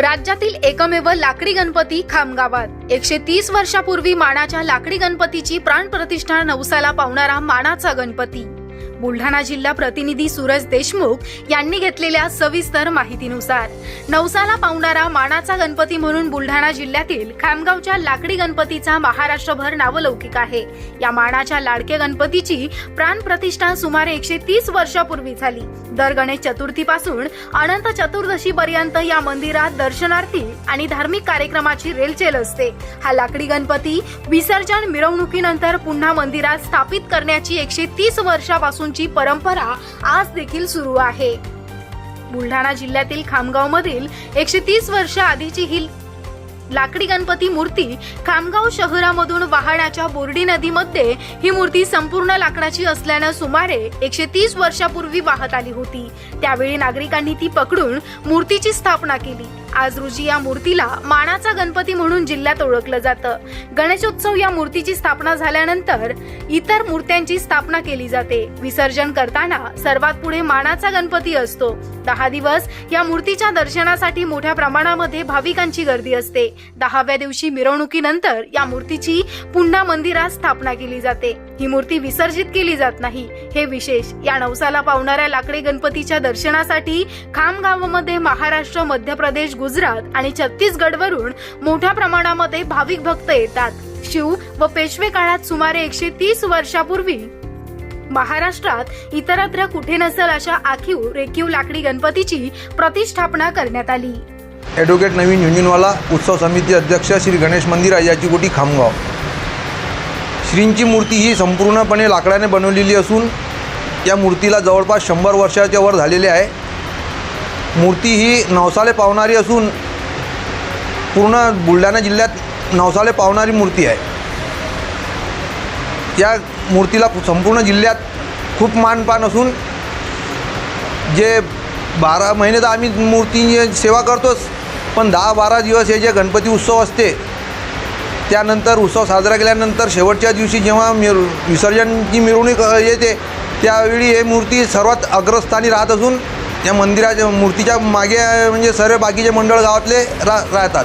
राज्यातील एकमेव लाकडी गणपती खामगावात. एकशे तीस वर्षापूर्वी मानाच्या लाकडी गणपतीची प्राणप्रतिष्ठा नवसाला पावणारा मानाचा गणपती. बुलढाणा जिल्हा प्रतिनिधी सूरज देशमुख यांनी घेतलेल्या सविस्तर माहितीनुसार नवसाला पावणारा मानाचा गणपती म्हणून बुलढाणा जिल्ह्यातील खामगावच्या लाकडी गणपतीचा महाराष्ट्रभर नावलौकिक आहे. या मानाच्या लाडके गणपतीची प्राणप्रतिष्ठा सुमारे एकशे तीस वर्षापूर्वी झाली. दर गणेश चतुर्थीपासून अनंत चतुर्दशी पर्यंत या मंदिरात दर्शनार्थी आणि धार्मिक कार्यक्रमाची रेलचेल असते. हा लाकडी गणपती विसर्जन मिरवणुकीनंतर पुन्हा मंदिरात स्थापित करण्याची एकशे तीस पासूनची परंपरा आज देखील सुरू आहे. बुलढाणा जिल्ह्यातील खामगाव मधील एकशे तीस वर्ष आधीची ही लाकडी गणपती मूर्ती खामगाव शहरामधून वाहण्याच्या बोर्डी नदीमध्ये ही मूर्ती संपूर्ण लाकडाची असल्यानं सुमारे एकशे तीस वर्षापूर्वी वाहत आली होती. त्यावेळी नागरिकांनी ती पकडून मूर्तीची स्थापना केली. आज रोजी या मूर्तीला मानाचा गणपती म्हणून जिल्ह्यात ओळखलं जातं. गणेशोत्सव या मूर्तीची स्थापना झाल्यानंतर इतर मूर्त्यांची स्थापना केली जाते. विसर्जन करताना सर्वात पुढे मानाचा गणपती असतो. दहा दिवस या मूर्तीच्या दर्शनासाठी मोठ्या प्रमाणामध्ये भाविकांची गर्दी असते. दहाव्या दिवशी मिरवणुकीनंतर या मूर्तीची पुन्हा मंदिरात स्थापना केली जाते. ही मूर्ती विसर्जित केली जात नाही. हे विशेष या नवसाला पावणाऱ्या लाकडी गणपतीच्या दर्शनासाठी खामगावमध्ये महाराष्ट्र मध्य प्रदेश गुजरात आणि छत्तीसगड वरून मोठ्या प्रमाणामध्ये भाविक भक्त येतात. शिव व पेशवे काळात सुमारे एकशे तीस वर्षापूर्वी महाराष्ट्रात इतरत्र कुठे नसेल अशा आखीव रेखीव लाकडी गणपतीची प्रतिष्ठापना करण्यात आली. ॲडव्होकेट नवीन युनियनवाला उत्सव समिती अध्यक्ष श्री गणेश मंदिर अयाची कोटी खामगाव. श्रींची मूर्ती ही संपूर्णपणे लाकडाने बनवलेली असून या मूर्तीला जवळपास शंभर वर्षाच्या वर झालेले आहे. मूर्ती ही नवसाले पावणारी असून पूर्ण बुलढाणा जिल्ह्यात नवसाले पावणारी मूर्ती आहे. या मूर्तीला संपूर्ण जिल्ह्यात खूप मानपान असून जे बारा महिने तर आम्ही मूर्ती सेवा करतोच पण दहा बारा दिवस हे जे गणपती उत्सव असते त्यानंतर उत्सव साजरा केल्यानंतर शेवटच्या दिवशी जेव्हा मिर विसर्जनची मिरवणूक येते त्यावेळी हे मूर्ती सर्वात अग्रस्थानी राहत असून त्या मंदिराच्या मूर्तीच्या मागे म्हणजे सर्व बाकीचे मंडळ गावातले रा राहतात.